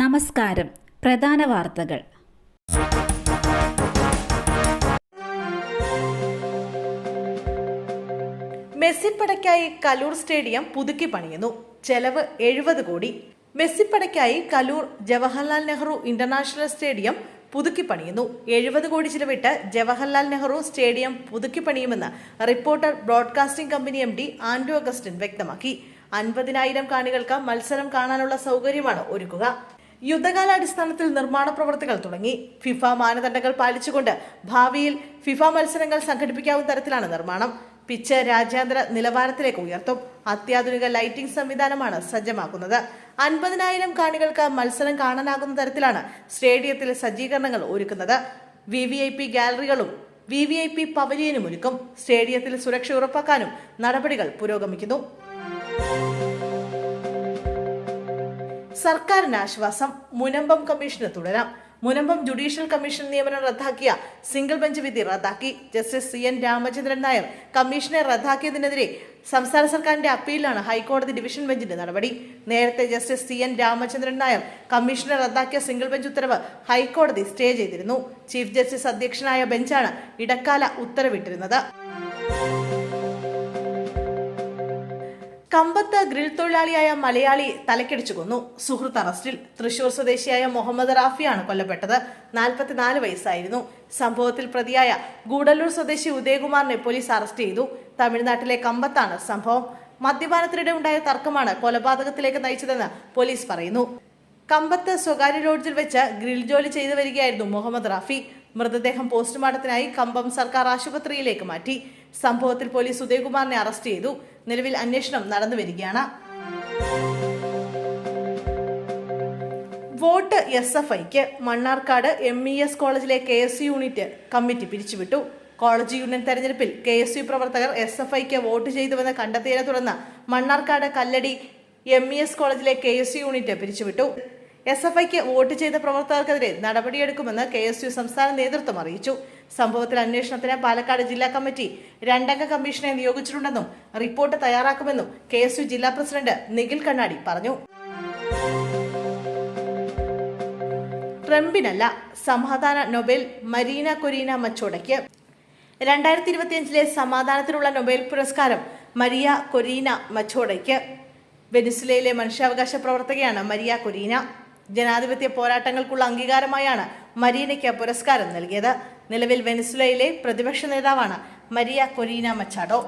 നമസ്കാരം. പ്രധാന വാർത്തകൾ. മെസ്സിപ്പടയ്ക്കായി കലൂർ സ്റ്റേഡിയം പുതുക്കി പണിയുന്നു. ചെലവ് എഴുപത് കോടി. മെസ്സിപ്പടയ്ക്കായി കലൂർ ജവഹർലാൽ നെഹ്റു ഇന്റർനാഷണൽ സ്റ്റേഡിയം പുതുക്കി പണിയുന്നു. എഴുപത് കോടി ചിലവിട്ട് ജവഹർലാൽ നെഹ്റു സ്റ്റേഡിയം പുതുക്കി പണിയുമെന്ന് reporter broadcasting company M D Anto Augustine വ്യക്തമാക്കി. അൻപതിനായിരം കാണികൾക്ക് മത്സരം കാണാനുള്ള സൗകര്യമാണ് ഒരുക്കുക. യുദ്ധകാലാടിസ്ഥാനത്തിൽ നിർമ്മാണ പ്രവർത്തികൾ തുടങ്ങി. ഫിഫ മാനദണ്ഡങ്ങൾ പാലിച്ചുകൊണ്ട് ഭാവിയിൽ ഫിഫ മത്സരങ്ങൾ സംഘടിപ്പിക്കാവുന്ന തരത്തിലാണ് നിർമ്മാണം. പിച്ച് രാജ്യാന്തര നിലവാരത്തിലേക്ക് ഉയർത്തും. അത്യാധുനിക ലൈറ്റിംഗ് സംവിധാനമാണ് സജ്ജമാക്കുന്നത്. അൻപതിനായിരം കാണികൾക്ക് മത്സരം കാണാനാകുന്ന തരത്തിലാണ് സ്റ്റേഡിയത്തിൽ സജ്ജീകരണങ്ങൾ ഒരുക്കുന്നത്. വി വി ഐ പി ഗാലറികളും വി വി ഐ പി പവലിയനും ഒരുക്കും. സ്റ്റേഡിയത്തിൽ സുരക്ഷ ഉറപ്പാക്കാനും നടപടികൾ പുരോഗമിക്കുന്നു. സർക്കാരിന് ആശ്വാസം. മുനമ്പം കമ്മീഷന് തുടരാം. മുനമ്പം ജുഡീഷ്യൽ കമ്മീഷൻ നിയമനം റദ്ദാക്കിയ സിംഗിൾ ബെഞ്ച് വിധി റദ്ദാക്കി. Justice C N Ramachandran Nair കമ്മീഷനെ റദ്ദാക്കിയതിനെതിരെ സംസ്ഥാന സർക്കാരിന്റെ അപ്പീലിലാണ് ഹൈക്കോടതി ഡിവിഷൻ ബെഞ്ചിന്റെ നടപടി. നേരത്തെ justice C N Ramachandran Nair കമ്മീഷനെ റദ്ദാക്കിയ സിംഗിൾ ബെഞ്ച് ഉത്തരവ് ഹൈക്കോടതി സ്റ്റേ ചെയ്തിരുന്നു. ചീഫ് ജസ്റ്റിസ് അധ്യക്ഷനായ ബെഞ്ചാണ് ഇടക്കാല ഉത്തരവിട്ടിരുന്നത്. കമ്പത്ത് ഗ്രിൽ തൊഴിലാളിയായ മലയാളി തലക്കടിച്ചു കൊന്നു. സുഹൃത്ത് അറസ്റ്റിൽ തൃശൂർ സ്വദേശിയായ മുഹമ്മദ് റാഫിയാണ് കൊല്ലപ്പെട്ടത്. നാൽപ്പത്തിനാല് വയസ്സായിരുന്നു. സംഭവത്തിൽ പ്രതിയായ ഗൂഡല്ലൂർ സ്വദേശി ഉദയകുമാറിനെ പോലീസ് അറസ്റ്റ് ചെയ്തു. തമിഴ്നാട്ടിലെ കമ്പത്താണ് സംഭവം. മദ്യപാനത്തിനിടെ ഉണ്ടായ തർക്കമാണ് കൊലപാതകത്തിലേക്ക് നയിച്ചതെന്ന് പോലീസ് പറയുന്നു. കമ്പത്ത് സ്വകാര്യ ലോഡ്ജിൽ വെച്ച് ഗ്രിൽ ജോലി ചെയ്തു വരികയായിരുന്നു മുഹമ്മദ് റാഫി. മൃതദേഹം പോസ്റ്റ്മോർട്ടത്തിനായി കമ്പം സർക്കാർ ആശുപത്രിയിലേക്ക് മാറ്റി. സംഭവത്തിൽ പോലീസ് ഉദയകുമാറിനെ അറസ്റ്റ് ചെയ്തു. നിലവിൽ അന്വേഷണം നടന്നു വരികയാണ്. വോട്ട് എസ് എഫ് ഐക്ക് മണ്ണാർക്കാട് എം ഇ എസ് കോളേജിലെ കെ എസ് യൂണിറ്റ് കമ്മിറ്റി പിരിച്ചുവിട്ടു. കോളേജ് യൂണിയൻ തെരഞ്ഞെടുപ്പിൽ കെ എസ് യു പ്രവർത്തകർ എസ് എഫ് ഐക്ക് വോട്ട് ചെയ്തുവെന്ന് കണ്ടെത്തിയതിനെ തുടർന്ന് Mannarkkad Kalladi M E S കോളേജിലെ കെ എസ് യു യൂണിറ്റ് പിരിച്ചുവിട്ടു. എസ് എഫ് ഐക്ക് വോട്ട് ചെയ്ത പ്രവർത്തകർക്കെതിരെ നടപടിയെടുക്കുമെന്ന് കെ എസ് യു സംസ്ഥാന നേതൃത്വം അറിയിച്ചു. സംഭവത്തിൽ അന്വേഷണത്തിന് പാലക്കാട് ജില്ലാ കമ്മിറ്റി രണ്ടംഗ കമ്മീഷനെ നിയോഗിച്ചിട്ടുണ്ടെന്നും റിപ്പോർട്ട് തയ്യാറാക്കുമെന്നും കെ ജില്ലാ പ്രസിഡന്റ് നിഖിൽ കണ്ണാടി പറഞ്ഞു. ട്രംപിനല്ല സമാധാന നൊബേൽ മരീന കൊരീന മച്ചോടയ്ക്ക്. രണ്ടായിരത്തി ഇരുപത്തിയഞ്ചിലെ സമാധാനത്തിനുള്ള നൊബേൽ പുരസ്കാരം മരിയ കൊരീന മച്ചോടയ്ക്ക്. വെനിസുലയിലെ മനുഷ്യാവകാശ പ്രവർത്തകയാണ് മരിയ കൊരീന. ജനാധിപത്യ പോരാട്ടങ്ങൾക്കുള്ള അംഗീകാരമായാണ് മരീനയ്ക്ക് പുരസ്കാരം നൽകിയത്. നിലവിൽ വെനിസുലയിലെ പ്രതിപക്ഷ നേതാവാണ് മരിയ കൊരീന മച്ചാഡോ